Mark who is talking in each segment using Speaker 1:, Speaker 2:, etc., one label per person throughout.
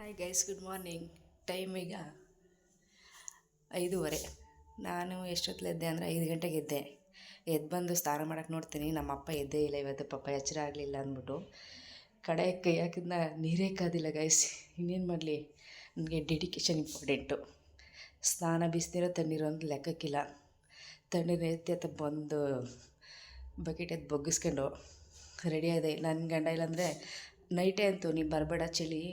Speaker 1: Hi guys good morning time ಈಗ ಐದೂವರೆ. ನಾನು ಎಷ್ಟೊತ್ತಲೆದ್ದೆ ಅಂದರೆ ಐದು ಗಂಟೆಗೆ ಎದ್ದೆ. ಎದ್ದು ಬಂದು ಸ್ನಾನ ಮಾಡೋಕ್ಕೆ ನೋಡ್ತೀನಿ. ನಮ್ಮ ಅಪ್ಪ ಎದ್ದೇ ಇಲ್ಲ, ಇವತ್ತು ಪಾಪ ಎಚ್ಚರ ಆಗಲಿಲ್ಲ ಅಂದ್ಬಿಟ್ಟು. ಕಡೆ ಕೈ ಹಾಕಿದ್ನ, ನೀರೇ ಕಾದಿಲ್ಲ ಗೈಸ್ ಇನ್ನೇನು ಮಾಡಲಿ? ನನಗೆ ಡೆಡಿಕೇಶನ್ ಇಂಪಾರ್ಟೆಂಟು ಸ್ನಾನ ಬಿಸಿನೀರೋ ತಣ್ಣೀರು ಅಂತ ಲೆಕ್ಕಕ್ಕಿಲ್ಲ. ತಣ್ಣೀರು ಎತ್ತಿ ಅಥವಾ ಬಂದು ಬಕೆಟ್ ಎದ್ದು ಬೊಗ್ಗಿಸ್ಕೊಂಡು ರೆಡಿ ಆದೆ. ನನ್ನ ಗಂಡ ಇಲ್ಲಾಂದರೆ ನೈಟೇ ಅಂತೂ ನೀ ಬರಬೇಡ ಚಳಿ.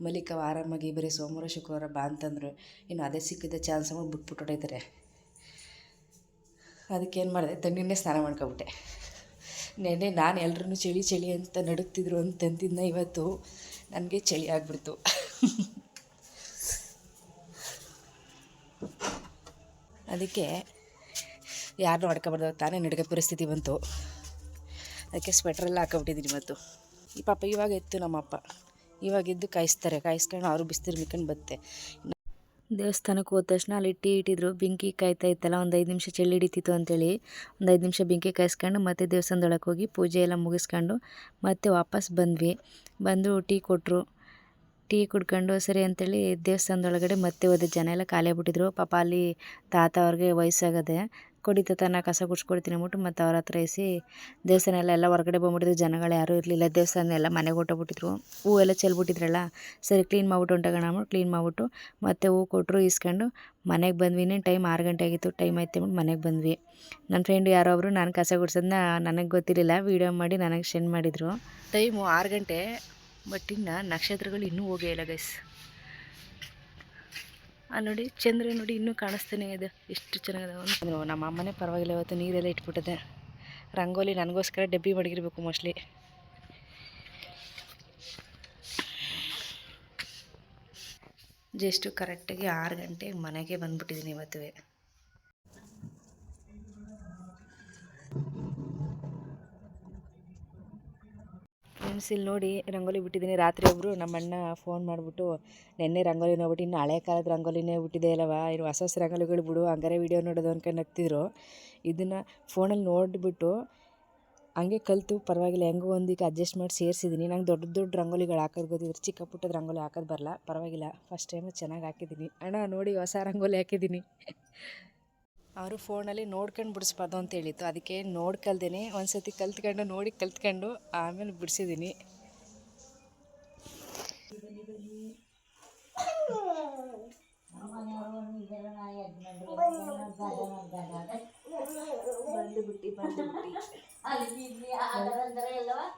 Speaker 1: ಮಲಿಕವ ಆರಾಮಾಗಿ ಬರೀ ಸೋಮವಾರ, ಶುಕ್ರವಾರ ಬಾ ಅಂತಂದರು. ಇನ್ನು ಅದೇ ಸಿಕ್ಕಿದ್ದ ಚಾನ್ಸ್ ಮಾಡಿ ಬಿಟ್ಬಿಟ್ಟು ಅದಕ್ಕೆ ಅದಕ್ಕೇನು ಮಾಡಿದೆ? ತಣ್ಣೀರನ್ನೇ ಸ್ನಾನ ಮಾಡ್ಕೊಬಿಟ್ಟೆ. ನೆನ್ನೆ ನಾನು ಎಲ್ರೂ ಚಳಿ ಚಳಿ ಅಂತ ನಡುತ್ತಿದ್ರು ಅಂತಂದಿದ್ದ ಇವತ್ತು ನನಗೆ ಚಳಿ ಆಗಿಬಿಡ್ತು. ಅದಕ್ಕೆ ಯಾರನ್ನೂ ಹೊಡ್ಕೊಬಾರ್ದು, ತಾನೇ ನಡುಗೆ ಪರಿಸ್ಥಿತಿ ಬಂತು. ಅದಕ್ಕೆ ಸ್ವೆಟ್ರೆಲ್ಲ ಹಾಕೊಬಿಟ್ಟಿದ್ದೀನಿ ಇವತ್ತು. ಈ ಪಾಪ ಇವಾಗ ಎತ್ತು ನಮ್ಮಪ್ಪ. ಇವಾಗ ಎದ್ದು ಕಾಯಿಸ್ತಾರೆ. ಕಾಯಿಸ್ಕೊಂಡು ಅವರು ಬಿಸ್ತಿರು ಮಿಕ್ಕೊಂಡು ಬತ್ತೆ. ದೇವಸ್ಥಾನಕ್ಕೆ ಹೋದ ತಕ್ಷಣ ಅಲ್ಲಿ ಟೀ ಇಟ್ಟಿದ್ರು. ಬೆಂಕಿ ಕಾಯ್ತಾ ಇತ್ತಲ್ಲ, ಒಂದು ಐದು ನಿಮಿಷ ಚಳಿ ಹಿಡಿತಿತ್ತು ಅಂತೇಳಿ. ಒಂದು ಐದು ನಿಮಿಷ ಬೆಂಕಿ ಕಾಯಿಸ್ಕೊಂಡು ಮತ್ತೆ ದೇವಸ್ಥಾನದೊಳಗೆ ಹೋಗಿ ಪೂಜೆ ಎಲ್ಲ ಮುಗಿಸ್ಕೊಂಡು ಮತ್ತೆ ವಾಪಸ್ ಬಂದ್ವಿ. ಬಂದು ಟೀ ಕೊಟ್ಟರು ಟೀ ಕುಡ್ಕೊಂಡು ಸರಿ ಅಂತೇಳಿ ದೇವಸ್ಥಾನದೊಳಗಡೆ ಮತ್ತೆ ಹೋದ. ಜನ ಎಲ್ಲ ಖಾಲಿ ಆಗ್ಬಿಟ್ಟಿದ್ರು. ಪಾಪ ಅಲ್ಲಿ ತಾತ ಅವ್ರಿಗೆ ವಯಸ್ಸಾಗದೆ ಕೊಡಿ ತಾತ ಕಸ ಗುಡ್ಸ್ಕೊಡ್ತೀನಿ ಅಂದ್ಬಿಟ್ಟು ಮತ್ತು ಅವ್ರ ಹತ್ರ ಇಸಿ ದೇವಸ್ಥಾನ ಎಲ್ಲ ಎಲ್ಲ ಹೊರಗಡೆ ಬಂದ್ಬಿಟ್ಟಿದ್ರು. ಜನಗಳು ಯಾರೂ ಇರಲಿಲ್ಲ. ದೇವಸ್ಥಾನ ಎಲ್ಲ ಮನೆಗೆ ಹೊಟ್ಟೋಗ್ಬಿಟ್ಟಿದ್ರು ಹೂವೆಲ್ಲ ಚೆಲ್ಬಿಟ್ಟಿದ್ರಲ್ಲ? ಸರಿ ಕ್ಲೀನ್ ಮಾಡ್ಬಿಟ್ಟು ಹೊಂಟೋಗೋಣ ಅಂದ್ಬಿಟ್ಟು ಕ್ಲೀನ್ ಮಾಡ್ಬಿಟ್ಟು ಮತ್ತೆ ಹೂ ಕೊಟ್ಟರು ಇಸ್ಕೊಂಡು ಮನೆಗೆ ಬಂದ್ವಿ. ಟೈಮ್ ಆರು ಗಂಟೆ ಆಗಿತ್ತು. ಟೈಮ್ ಆಯ್ತು ಅಂದ್ಬಿಟ್ಟು ಮನೆಗೆ ಬಂದ್ವಿ. ನನ್ನ ಫ್ರೆಂಡ್ ಯಾರೊಬ್ಬರು ನಾನು ಕಸ ಗುಡ್ಸೋದನ್ನ ನನಗೆ ಗೊತ್ತಿರಲಿಲ್ಲ. ವೀಡಿಯೋ ಮಾಡಿ ನನಗೆ ಸೆಂಡ್ ಮಾಡಿದರು. ಟೈಮು ಆರು ಗಂಟೆ, ಬಟ್ ಇನ್ನು ನಕ್ಷತ್ರಗಳು ಇನ್ನೂ ಹೋಗೇ ಇಲ್ಲ ಗೈಸ್ ನೋಡಿ ಚಂದ್ರ ನೋಡಿ ಇನ್ನೂ ಕಾಣಿಸ್ತಾನೆ ಇದೆ. ಎಷ್ಟು ಚೆನ್ನಾಗಿದೆ ನಮ್ಮ ಅಮ್ಮನೇ ಪರವಾಗಿಲ್ಲ ಇವತ್ತು ನೀರೆಲ್ಲ ಇಟ್ಬಿಟ್ಟಿದೆ. ರಂಗೋಲಿ ನನಗೋಸ್ಕರ ಡಬ್ಬಿ ಮಡಗಿರ್ಬೇಕು ಮೋಸ್ಟ್ಲಿ. ಜಸ್ಟು ಕರೆಕ್ಟಾಗಿ ಆರು ಗಂಟೆಗೆ ಮನೆಗೆ ಬಂದ್ಬಿಟ್ಟಿದ್ದೀನಿ ಇವತ್ತು ಫ್ರೆಂಡ್ಸ್ ಇಲ್ಲಿ ನೋಡಿ ರಂಗೋಲಿ ಬಿಟ್ಟಿದ್ದೀನಿ. ರಾತ್ರಿ ಒಬ್ಬರು ನಮ್ಮ ಅಣ್ಣ ಫೋನ್ ಮಾಡಿಬಿಟ್ಟು, ನೆನ್ನೆ ರಂಗೋಲಿ ನೋಡ್ಬಿಟ್ಟು, ಇನ್ನು ಹಳೆ ಕಾಲದ ರಂಗೋಲಿನೇ ಬಿಟ್ಟಿದೆ ಅಲ್ಲವಾ? ಇನ್ನು ಹೊಸ ಹೊಸ ರಂಗೋಲಿಗಳು ಬಿಡು, ಹಂಗಾರೆ ವೀಡಿಯೋ ನೋಡೋದು ಅನ್ಕೊಂಡು ನಗ್ತಿದ್ರು. ಇದನ್ನು ಫೋನಲ್ಲಿ ನೋಡಿಬಿಟ್ಟು, ಹಂಗೆ ಕಲಿತು, ಪರವಾಗಿಲ್ಲ, ಹೆಂಗೋ ಒಂದಕ್ಕೆ ಅಡ್ಜಸ್ಟ್ ಮಾಡಿ ಸೇರಿಸಿದ್ದೀನಿ ನಂಗೆ ದೊಡ್ಡ ದೊಡ್ಡ ರಂಗೋಲಿಗಳು ಹಾಕೋದು ಗೊತ್ತಿದ್ರು ಚಿಕ್ಕ ಪುಟ್ಟದ ರಂಗೋಲಿ ಹಾಕೋದು ಬರಲ್ಲ. ಪರವಾಗಿಲ್ಲ ಫಸ್ಟ್ ಟೈಮು ಚೆನ್ನಾಗಿ ಹಾಕಿದ್ದೀನಿ ಅಣ್ಣ ನೋಡಿ ಹೊಸ ರಂಗೋಲಿ ಹಾಕಿದ್ದೀನಿ ಅವರು ಫೋನಲ್ಲಿ ನೋಡ್ಕೊಂಡು ಬಿಡಿಸ್ಬಾರ್ದು ಅಂತ ಹೇಳಿತ್ತು. ಅದಕ್ಕೆ ನೋಡ್ಕಲ್ದೇನೆ ಒಂದು ಸತಿ ಕಲ್ತ್ಕೊಂಡು ನೋಡಿ ಕಲ್ತ್ಕೊಂಡು ಆಮೇಲೆ ಬಿಡಿಸಿದ್ದೀನಿ.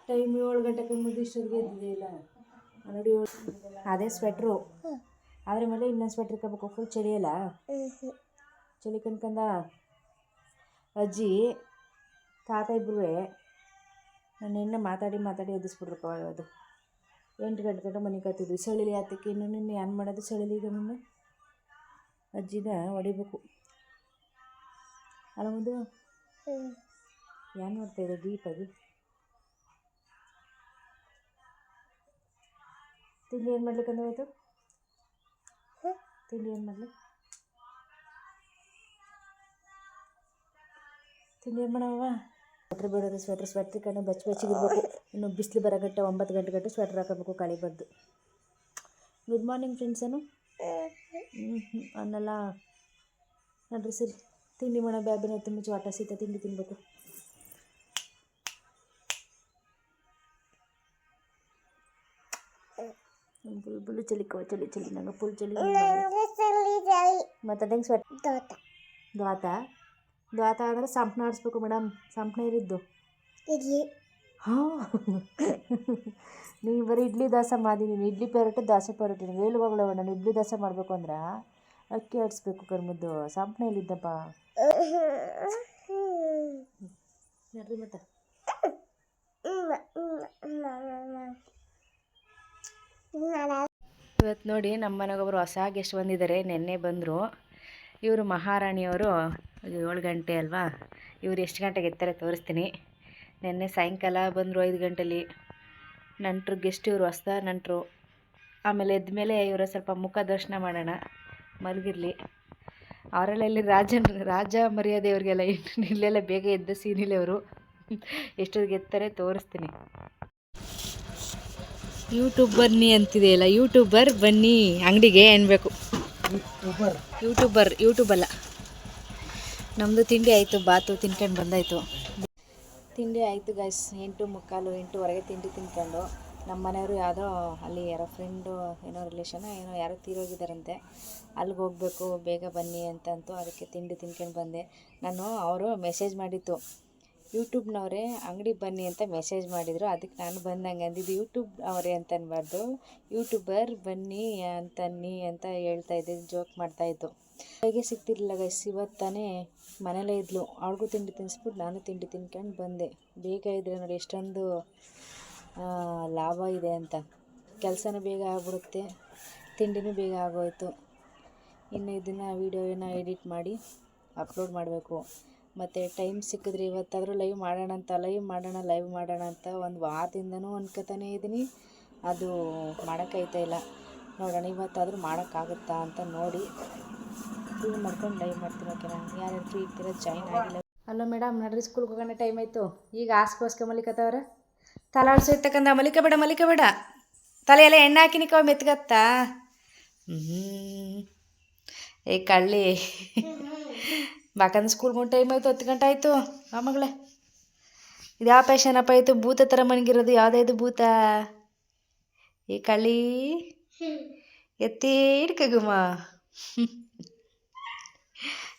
Speaker 1: ಟೈಮ್ ಏಳು ಗಂಟೆಗೆ ಇಲ್ಲ. ನೋಡಿ ಅದೇ ಸ್ವೆಟ್ರು ಅದ್ರ ಮೇಲೆ ಇನ್ನೊಂದು ಸ್ವೆಟ್ರ್ ಇಟ್ಕೋಬೇಕು ಫುಲ್ ಚಳಿಯಲ್ಲ ಚಳಿ ಕಣ್ಕಂದ ಅಜ್ಜಿ ತಾತ ಇಬ್ಬರು ನಾನು ನಿನ್ನೆ ಮಾತಾಡಿ ಮಾತಾಡಿ ಕವ ಅದು ಎಂಟು ಗಂಟೆ ಗಂಟೆ ಮನೆ ಕತ್ತಿದ್ವಿ ಚಳಿಲಿ ಆತಕ್ಕೆ ಇನ್ನು ನಿನ್ನೆ ಏನು ಮಾಡೋದು? ಚಳಿಲಿ ಈಗ ನಿನ್ನ? ಅಜ್ಜಿನ ಹೊಡಿಬೇಕು. ಅಲ್ಲ ಮುಂದೆ ಏನು ಮಾಡ್ತಾ ಇದೆ ಡೀಪಾಗಿ? ತಿಂಡಿ ಏನು ಮಾಡ್ಲಿಕ್ಕೆ ಅಂದ್ರೆ ತಿಂಡಿ ಏನು ಮಾಡಲಿ? ತಿಂಡಿ ಏನು ಮಾಡವ? ಸ್ವೆಟ್ರ್ ಬೇಡೋದು ಸ್ವೆಟ್ರ್ ಸ್ವೆಟ್ರ್ ಕಣ್ಣು ಬೆಚ್ಚ ಬೆಚ್ಚಿಗಿರ್ಬೇಕು ಇನ್ನು ಬಿಸಿಲು ಬರೋ ಗಂಟೆ ಒಂಬತ್ತು ಗಂಟೆ ಗಂಟೆ ಸ್ವೆಟ್ರ್ ಹಾಕೋಬೇಕು ಕಳಿ ಬದ್ದು ಗುಡ್ ಮಾರ್ನಿಂಗ್ ಫ್ರೆಂಡ್ಸನು ಅನ್ನಲ್ಲ. ನೋಡ್ರಿ ಸರಿ. ತಿಂಡಿ ಮಾಡೋ ಬ್ಯಾಬಿನ ತುಂಬ ಚಾಟ ಸೀತ ತಿಂಡಿ ತಿನ್ನಬೇಕು ಬುಲ್ ಫುಲ್ಲು ಚಳಿ ಚಲಿ ಚಲಿ ನಂಗೆ ಫುಲ್ ಚಲಿ ಮತ್ತೆ ಸ್ವೆಟ್ ದ್ವಾತ ದ್ವಾತ ಅಂದರೆ ಸಂಪ್ನ ಆಡಿಸ್ಬೇಕು ಮೇಡಮ್. ಸಂಪ್ನ ಇರಿದ್ದು
Speaker 2: ಇಡ್ಲಿ.
Speaker 1: ಹಾಂ. ನೀವು ಬರೀ ಇಡ್ಲಿ ದಾಸ ಮಾಡಿ ನೀನು ಇಡ್ಲಿ ಪರೋಟೆ ದಾಸೆ ಪರೋಟೆ ನೀವು ಹೇಳುವಾಗಲವ ನಾನು ಇಡ್ಲಿ ದಾಸ ಮಾಡಬೇಕು ಅಂದ್ರೆ ಅಕ್ಕಿ ಆಡಿಸ್ಬೇಕು ಕರ್ಮದ್ದು. ಸಂಪ್ನ ಇಲ್ಲಿದ್ದಪ್ಪ ನೋಡ್ರಿ ಮತ್ತೆ. ಇವತ್ತು ನೋಡಿ ನಮ್ಮ ಮನೆಗೊಬ್ಬರು ಹೊಸ ಗೆಸ್ಟ್ ಬಂದಿದ್ದಾರೆ ನಿನ್ನೆ ಬಂದರು. ಇವರು ಮಹಾರಾಣಿಯವರು ಅದು ಏಳು ಗಂಟೆ ಅಲ್ವಾ? ಇವ್ರು ಎಷ್ಟು ಗಂಟೆಗೆ ಎತ್ತಾರೆ ತೋರಿಸ್ತೀನಿ. ನಿನ್ನೆ ಸಾಯಂಕಾಲ ಬಂದರು ಐದು ಗಂಟೆಲಿ. ನಂಟ್ರು ಗೆಸ್ಟ್ ಇವರು ಹೊಸ್ದ ನಂಟರು. ಆಮೇಲೆ ಎದ್ಮೇಲೆ ಇವರ ಸ್ವಲ್ಪ ಮುಖ ದರ್ಶನ ಮಾಡೋಣ. ಮಲಗಿರಲಿ. ಅವರೆಲ್ಲ ಇಲ್ಲಿ ರಾಜನ್ ರಾಜ ಮರ್ಯಾದೆ ಅವ್ರಿಗೆಲ್ಲ ಇಲ್ಲೆಲ್ಲ ಬೇಗ ಎದ್ದ ಸೀನಿಲ್ಲ ಅವರು. ಎಷ್ಟೊತ್ತಿಗೆ ಎತ್ತಾರೆ ತೋರಿಸ್ತೀನಿ. ಯೂಟ್ಯೂಬ್ ಬನ್ನಿ ಅಂತಿದೆಯಲ್ಲ ಯೂಟ್ಯೂಬರ್ ಬನ್ನಿ ಅಂಗಡಿಗೆ ಅನ್ಬೇಕು
Speaker 2: ಯೂಟ್ಯೂಬರ್
Speaker 1: ಯೂಟ್ಯೂಬರ್ ಯೂಟ್ಯೂಬ್ ಅಲ್ಲ. ನಮ್ಮದು ತಿಂಡಿ ಆಯಿತು, ಬಾತು ತಿನ್ಕೊಂಡು ಬಂದಾಯಿತು. ತಿಂಡಿ ಆಯಿತು ಗೈಸ್ ಎಂಟು ಮುಕ್ಕಾಲು, ಎಂಟುವರೆಗೆ ತಿಂಡಿ ತಿನ್ಕೊಂಡು ನಮ್ಮ ಮನೆಯವರು ಯಾವುದೋ ಅಲ್ಲಿ ಯಾರೋ ಫ್ರೆಂಡು ಏನೋ ರಿಲೇಷನ್ ಏನೋ ಯಾರೋ ತೀರೋಗಿದ್ದಾರಂತೆ. ಅಲ್ಲಿಗೆ ಹೋಗಬೇಕು, ಬೇಗ ಬನ್ನಿ ಅಂತಂತೂ ಅದಕ್ಕೆ ತಿಂಡಿ ತಿನ್ಕೊಂಡು ಬಂದೆ. ನಾನು ಅವರು ಮೆಸೇಜ್ ಮಾಡಿತ್ತು ಯೂಟ್ಯೂಬ್ನವರೇ ಅಂಗಡಿಗೆ ಬನ್ನಿ ಅಂತ ಮೆಸೇಜ್ ಮಾಡಿದರು. ಅದಕ್ಕೆ ನಾನು ಬಂದಂಗೆ ಅಂದಿದ್ದು ಯೂಟ್ಯೂಬ್ ಅವರೇ ಅಂತ ಅನ್ಬಾರ್ದು. ಯೂಟ್ಯೂಬರ್ ಬನ್ನಿ, ಅಂತನ್ನಿ ಅಂತ ಹೇಳ್ತಾ ಇದ್ದೆ ಜೋಕ್ ಮಾಡ್ತಾಯಿತ್ತು ಹೇಗೆ ಸಿಗ್ತಿರ್ಲಿಲ್ಲ ಗೈಸ್ ಇವತ್ತು ತಾನೇ ಮನೇಲೇ ಇದ್ಲು. ಅವ್ಳಿಗೂ ತಿಂಡಿ ತಿನ್ನಿಸ್ಬಿಟ್ಟು ನಾನು ತಿಂಡಿ ತಿನ್ಕೊಂಡು ಬಂದೆ. ಬೇಗ ಇದ್ರೆ ನೋಡಿ ಎಷ್ಟೊಂದು ಲಾಭ ಇದೆ ಅಂತ. ಕೆಲಸನೂ ಬೇಗ ಆಗ್ಬಿಡುತ್ತೆ. ತಿಂಡಿನೂ ಬೇಗ ಆಗೋಯ್ತು. ಇನ್ನು ಇದನ್ನು ವೀಡಿಯೋನ ಎಡಿಟ್ ಮಾಡಿ ಅಪ್ಲೋಡ್ ಮಾಡಬೇಕು. ಮತ್ತು ಟೈಮ್ ಸಿಕ್ಕಿದ್ರೆ ಇವತ್ತಾದರೂ ಲೈವ್ ಮಾಡೋಣ ಅಂತ ಲೈವ್ ಮಾಡೋಣ ಲೈವ್ ಮಾಡೋಣ ಅಂತ ಒಂದು ವಾರದಿಂದನೂ ಅನ್ಕೋತಾನೇ ಇದ್ದೀನಿ ಅದು ಮಾಡೋಕ್ಕಾಯ್ತಾ ಇಲ್ಲ. ನೋಡೋಣ, ಇವತ್ತಾದರೂ ಮಾಡೋಕ್ಕಾಗುತ್ತಾ ಅಂತ ನೋಡಿ. ಇದು ಮಾಡ್ಕೊಂಡು ಲೈವ್ ಮಾಡ್ತೀನಿ ಓಕೆನಾ ಯಾರ್ಯಾರು ಫ್ರೀ ಇರ್ತೀರ ಜಾಯ್ನ್ ಆಗಿಲ್ಲ. ಅಲ್ಲೋ ಮೇಡಮ್ ನಡ್ರಿ ಸ್ಕೂಲ್ಗೆ ಹೋಗೋಣ ಟೈಮ್ ಆಯಿತು. ಈಗ ಆಸ್ಕೋಸ್ಕ ಮಲಿಕತ್ತವ್ರ ಬೇಡ ಮಲಿಕ ಬೇಡ. ತಲೆಯೆಲ್ಲ ಎಣ್ಣೆ ಹಾಕಿನಿಕ ಮೆತ್ಗತ್ತಾ. ಹ್ಞೂ ಏ ಕಳ್ಳಿ. ಬಾಕಂದ್ರೆ ಸ್ಕೂಲ್ಗೆ ಒಂದು ಟೈಮ್ ಆಯಿತು, ಹತ್ತು ಗಂಟೆ ಆಯಿತು. ಆ ಮಗಳೇ. ಇದು ಯಾವ ಪ್ಯಾಷನಪ್ಪ ಆಯಿತು ಭೂತ ಥರ ಮಣಗಿರೋದು ಇದು ಭೂತ? ಈ ಕಳ್ಳಿ. ಎತ್ತಿ ಹಿಡ್ಕಗುಮ್ಮ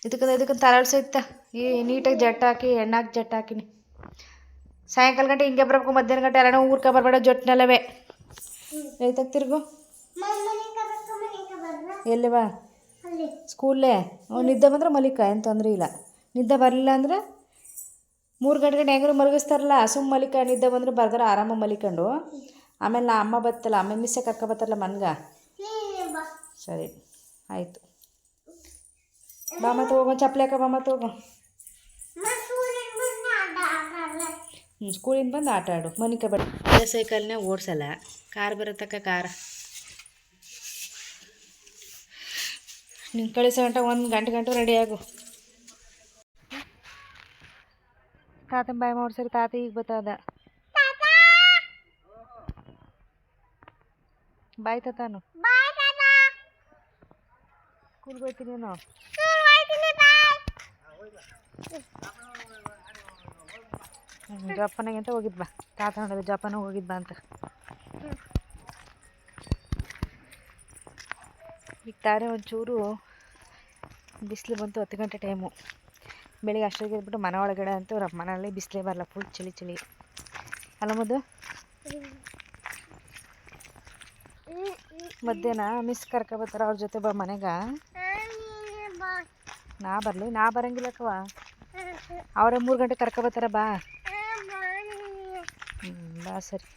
Speaker 1: ಇದಕ್ಕಂತ ಇದಕ್ಕೆ ತರಳ್ಸೈತ ಈ ನೀಟಾಗಿ ಜಟ್ ಹಾಕಿ ಎಣ್ಣೆ ಜಟ್ ಹಾಕಿನಿ. ಸಾಯಂಕಾಲ ಗಂಟೆ ಹಿಂಗೆ ಬರ್ಬೇಕು, ಮಧ್ಯಾಹ್ನ ಗಂಟೆ ಎಲ್ಲ ಊರ್ಕ ಬರಬೇಡ ಜೊಟ್ಟಿನಲ್ಲವೇ ರೈತಾಗ ತಿರ್ಗು? ಎಲ್ಲಿ ಬಾ? ಸ್ಕೂಲೇ ನಿದ್ದೆ ಬಂದ್ರೆ ಮಲಿಕ, ಏನು ತೊಂದರೆ ಇಲ್ಲ. ನಿದ್ದೆ ಬರಲಿಲ್ಲ ಅಂದ್ರೆ ಮೂರು ಗಂಟೆ ಗಂಟೆ ಹೆಂಗಾರು ಮಲಗಿಸ್ತಾರಲ್ಲ ಸುಮ್ಮ ಮಲಿಕ, ನಿದ್ದೆ ಬಂದ್ರೆ ಬರ್ಗಾರ ಆರಾಮ ಮಲಿಕೊಂಡು. ಆಮೇಲೆ ನಾ ಅಮ್ಮ ಬತ್ತಲ್ಲ ಆಮೇಲೆ ಮಿಸ್ಸೆ ಕರ್ಕೊ ಬತ್ತಲ್ಲ ಮನ್ಗ. ಸರಿ, ಆಯಿತು. ಬಾ ಮತ್ತೆ ಹೋಗೋ ಚಪ್ಪಲಿ ಹಾಕ ಬಾ ಮತ್ತೆ ಹೋಗೋ ಹ್ಞೂ ಸ್ಕೂಲಿಂದ ಬಂದು ಆಟ ಆಡು ಮನಿಕ ಬೇಡ ಸೈಕಲ್ನೇ ಓಡಿಸಲ್ಲ ಕಾರ್ ಬರತಕ್ಕ ಕಾರ್ ನೀನು ಕಳಿಸೋ ಗಂಟೆ ಒಂದು ಗಂಟೆ ಗಂಟೆ ರೆಡಿ ಆಗು ತಾತನ ಬಾಯಿ ಮಾಡ್ಸರಿ ತಾತ ಈಗ ಬತ್ತದ ಬಾಯ್ ತಾತಾನು ಸ್ಕೂಲ್ಗೆ ಹೋಗ್ತೀನಿ ನಾನು ಹ್ಞೂ ಜಪ್ಪನಾಗೆ ಅಂತ ಹೋಗಿದ್ ಬಾ ತಾತ ನೋಡಿದ್ರೆ ಜಪಾನ ಹೋಗಿದ್ ಅಂತ. ಈಗ ತಾರೆ ಒಂಚೂರು ಬಿಸಿಲು ಬಂತು, ಹತ್ತು ಗಂಟೆ ಟೈಮು ಬೆಳಿಗ್ಗೆ ಅಷ್ಟೊತ್ತಿಗೆ ಎದ್ಬಿಟ್ಟು ಮನೆ ಒಳಗಡೆ ಅಂತೂ ರ ಮನೆಯಲ್ಲಿ ಬಿಸಿಲೇ ಬರಲ್ಲ ಫುಲ್ ಚಳಿ ಚಳಿ ಅಲ್ಲ ಮದು ಮಧ್ಯಾಹ್ನ ಮಿಸ್ ಕರ್ಕೊಬತ್ತಾರ ಅವ್ರ ಜೊತೆ ಬಾ ಮನೆಗೆ. ನಾ ಬರಲಿ, ನಾ ಬರಂಗಿಲ್ಲಕ್ಕವ. ಅವರೇ ಮೂರು ಗಂಟೆ ಕರ್ಕೊಬತ್ತಾರ ಬಾ. ಹ್ಞೂ ಬಾ ಸರಿ.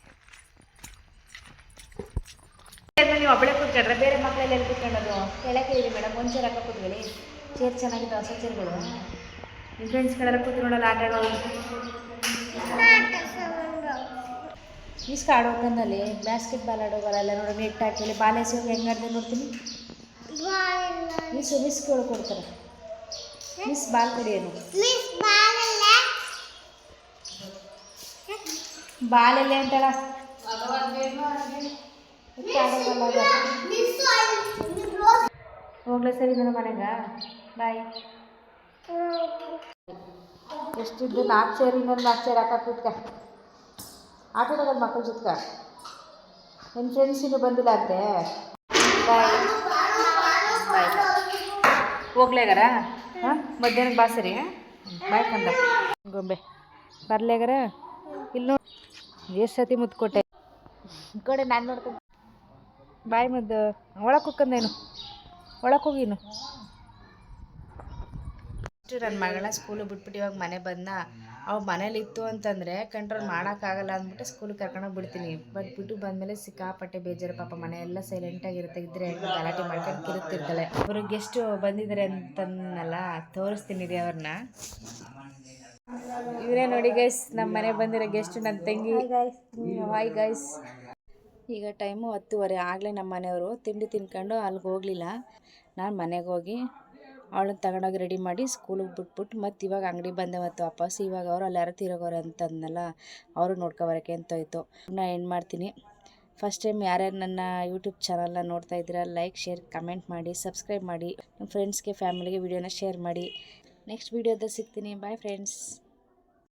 Speaker 1: ನೀವು ಒಬ್ಬಳೆ ಕೂತ್ಕೊಂಡ್ರೆ ಬೇರೆ ಮಕ್ಕಳೆಲ್ಲ ಎಲ್ಲಿ ಕೂತ್ಕೊಳ್ಳೋದು ಕೆಳಗೆ ಇದೆ ಮೇಡಮ್, ಒಂದು ಚೇರ್ ಹಾಕೋ ಕೂತ್ಕೊಳ್ಳಿ. ಚೇರ್ ಚೆನ್ನಾಗಿದೆ ಹೊಸ ಚೇರ್ಗಳು ನಿಮ್ಮ ಫ್ರೆಂಡ್ಸ್ಗಳೆಲ್ಲ ಕೂತ್ಕೊಳ್ಳಲ್ಲ ಆಟ ಆಡೋದು ಇಸ್ಕ ಆಡೋಕಂದಲ್ಲಿ ಬ್ಯಾಸ್ಕೆಟ್ ಬಾಲ್ ಆಡೋಗಲ್ಲ ನೋಡಿ ನೆಟ್ ಹಾಕಿ ಬಾಲ್ ಎಸೆಯೋಗಿ ಹೆಂಗೆ ಆಡ್ದೆ ನೋಡ್ತೀನಿ. ಮಿಸ್ ಮಿಸ್ಗಳು ಕೊಡ್ತಾರೆ. ಮಿಸ್ ಬಾಲ್ ಕೊಡಿಯೇನು ಬಾಲೆಲ್ಲ ಅಂತಲ್ಲ? ಎತ್ತಿ ಆಡೋಗಲ್ಲ ಅದು. ಹೋಗ್ಲಾ ಸರಿ ನನ್ನ ಮನೆಗ. ಬಾಯ್ ಎಷ್ಟಿದ್ದು ನಾಲ್ಕು ಚೇರ್ ಇನ್ನೊಂದು ನಾಲ್ಕು ಚೇರ್ ಹಾಕ ಕೂತ್ಕ. ಆಟೋದಾಗ ಮಕ್ಕಳ ಜೊತ್ಕ. ನಿಮ್ಮ ಫ್ರೆಂಡ್ಸ್ ಇನ್ನೂ ಬಂದಿಲ್ಲ ಅಂತೆ ಬಾಯ್ ಬಾಯ್ ಹೋಗ್ಲೇಗಾರ ಮಧ್ಯಾಹ್ನಕ್ಕೆ ಬಾಸರಿ ಬಾಯ್ ಕಂದ. ಗೊಂಬೆ ಬರ್ಲೇಗಾರ ಇಲ್ಲಿ ನೋಡಿ, ಎಷ್ಟು ಸತಿ ಮುದ್ದು ಕೊಟ್ಟೆ. ಈ ಕಡೆ ನಾನು ನೋಡ್ತೀನಿ ಬಾಯ್ ಮದ್ದು, ಒಳಗೆ ಕುಕ್ಕಂದೇನು ಒಳಗೆ ಹೋಗಿನು ಅಷ್ಟು ನನ್ನ ಮಗಳ ಸ್ಕೂಲಿಗೆ ಬಿಟ್ಬಿಟ್ಟು ಇವಾಗ ಮನೆ ಬಂದ ಅವ್ ಮನೇಲಿತ್ತು ಅಂತಂದರೆ ಕಂಟ್ರೋಲ್ ಮಾಡೋಕ್ಕಾಗಲ್ಲ ಅಂದ್ಬಿಟ್ಟು ಸ್ಕೂಲಿಗೆ ಕರ್ಕೊಂಡೋಗಿ ಬಿಡ್ತೀನಿ. ಬಟ್ ಬಿಟ್ಟು ಬಂದಮೇಲೆ ಸಿಕ್ಕಾಪಟ್ಟೆ ಬೇಜಾರು. ಪಾಪ ಮನೆ ಎಲ್ಲ ಸೈಲೆಂಟಾಗಿರುತ್ತೆ ಇದ್ರೆ ಗಲಾಟೆ ಮಾಡ್ಕೊಂಡು ಕಿರುತ್ತಿರ್ತಾಳೆ ಅವರು ಗೆಸ್ಟು ಬಂದಿದ್ದಾರೆ ಅಂತನ್ನಲ್ಲ ತೋರಿಸ್ತೀನಿ ರೀ ಅವ್ರನ್ನ ಇವರೇ ನೋಡಿ ಗೈಸ್ ನಮ್ಮ ಮನೆ ಬಂದಿರೋ ಗೆಸ್ಟ್ ನನ್ನ ತಂಗಿ. ಹಾಯ್ ಗೈಸ್ ಈಗ ಟೈಮು ಹತ್ತುವರೆ. ಆಗಲೇ ನಮ್ಮ ಮನೆಯವರು ತಿಂಡಿ ತಿನ್ಕೊಂಡು ಅಲ್ಲಿಗೆ ಹೋಗಲಿಲ್ಲ. ನಾನು ಮನೆಗೆ ಹೋಗಿ ಅವಳನ್ನ ತಗೊಂಡೋಗಿ ರೆಡಿ ಮಾಡಿ ಸ್ಕೂಲಿಗೆ ಬಿಟ್ಬಿಟ್ಟು ಮತ್ತು ಇವಾಗ ಅಂಗಡಿ ಬಂದೆ ಮತ್ತು ವಾಪಸ್ ಇವಾಗ ಅವರು ಅಲ್ಲಿ ಯಾರು ತಿರೋಗೋರು ಅಂತಂದನಲ್ಲ, ಅವರು ನೋಡ್ಕೊಬರಕ್ಕೆ ಅಂತ ಹೋಯ್ತು. ನಾನು ಏನು ಮಾಡ್ತೀನಿ. ಫಸ್ಟ್ ಟೈಮ್ ಯಾರ್ಯಾರು ನನ್ನ ಯೂಟ್ಯೂಬ್ ಚಾನಲ್ನ ನೋಡ್ತಾ ಇದ್ದೀರಾ ಲೈಕ್ ಶೇರ್ ಕಮೆಂಟ್ ಮಾಡಿ ಸಬ್ಸ್ಕ್ರೈಬ್ ಮಾಡಿ ನಿಮ್ಮ ಫ್ರೆಂಡ್ಸ್ಗೆ ಫ್ಯಾಮಿಲಿಗೆ ವಿಡಿಯೋನ ಶೇರ್ ಮಾಡಿ. ನೆಕ್ಸ್ಟ್ ವೀಡಿಯೋದಲ್ಲಿ ಸಿಗ್ತೀನಿ. Bye friends